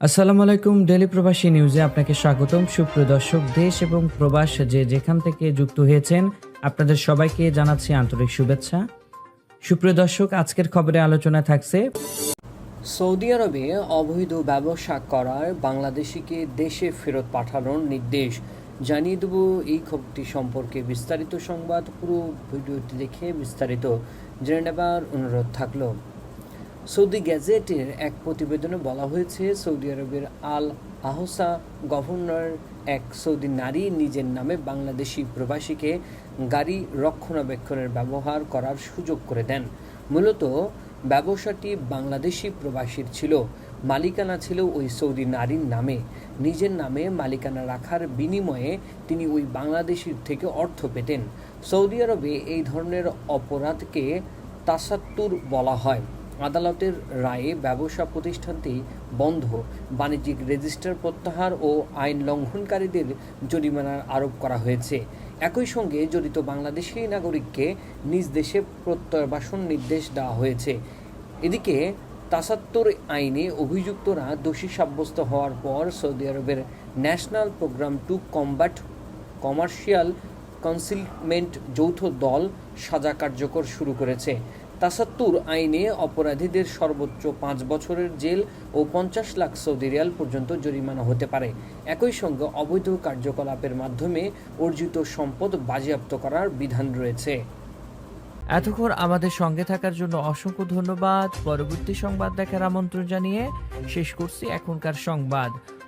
আসসালামু আলাইকুম ডেলি প্রবাসী নিউজে আপনাকে স্বাগতম। সুপ্রিয় দর্শক, দেশ এবং প্রবাস যে যেখান থেকে যুক্ত হয়েছেন, আপনাদের সবাইকে জানাচ্ছি আন্তরিক শুভেচ্ছা। সুপ্রিয় দর্শক, আজকের খবরে আলোচনা থাকছে সৌদি আরবে অবৈধ ব্যবসা করার বাংলাদেশিকে দেশে ফেরত পাঠানোর নির্দেশ। জানিয়ে দেব এই খবরটি সম্পর্কে বিস্তারিত সংবাদ। পুরো ভিডিওটি দেখে বিস্তারিত জেনে নেবার অনুরোধ থাকল। সৌদি গ্যাজেটের এক প্রতিবেদনে বলা হয়েছে, সৌদি আরবের আল আহসা গভর্নর এক সৌদি নারী নিজের নামে বাংলাদেশি প্রবাসীকে গাড়ি রক্ষণাবেক্ষণের ব্যবহার করার সুযোগ করে দেন। মূলত ব্যবসাটি বাংলাদেশি প্রবাসীর ছিল। মালিকানা ছিল ওই সৌদি নারীর নামে। নিজের নামে মালিকানা রাখার বিনিময়ে তিনি ওই বাংলাদেশির থেকে অর্থ পেতেন। সৌদি আরবে এই ধরনের অপরাধকে তাসাত্তুর বলা হয়। আদালতের রায়ে ব্যবসা প্রতিষ্ঠানটি বন্ধ, বাণিজ্যিক রেজিস্টার প্রত্যাহার ও আইন লঙ্ঘনকারীদের জরিমানার আরোপ করা হয়েছে। একই সঙ্গে জড়িত বাংলাদেশি নাগরিককে নিজ দেশে প্রত্যাবাসন নির্দেশ দেওয়া হয়েছে। এদিকে তাসাত্তর আইনে অভিযুক্তরা দোষী সাব্যস্ত হওয়ার পর সৌদি আরবের national program to combat commercial concealment যৌথ দল সাজা কার্যকর শুরু করেছে। তাসাত্তুর আইনে অপরাধীদের সর্বোচ্চ পাঁচ বছরের জেল ও পঞ্চাশ লাখ সৌদি রিয়াল পর্যন্ত জরিমানা হতে পারে। একই সঙ্গে অবৈধ কার্যকলাপের মাধ্যমে অর্জিত সম্পদ বাজেয়াপ্ত করার বিধান রয়েছে। এতক্ষণ আমাদের সঙ্গে থাকার জন্য অসংখ্য ধন্যবাদ। পরবর্তী সংবাদ দেখার আমন্ত্রণ জানিয়ে শেষ করছি এখনকার সংবাদ।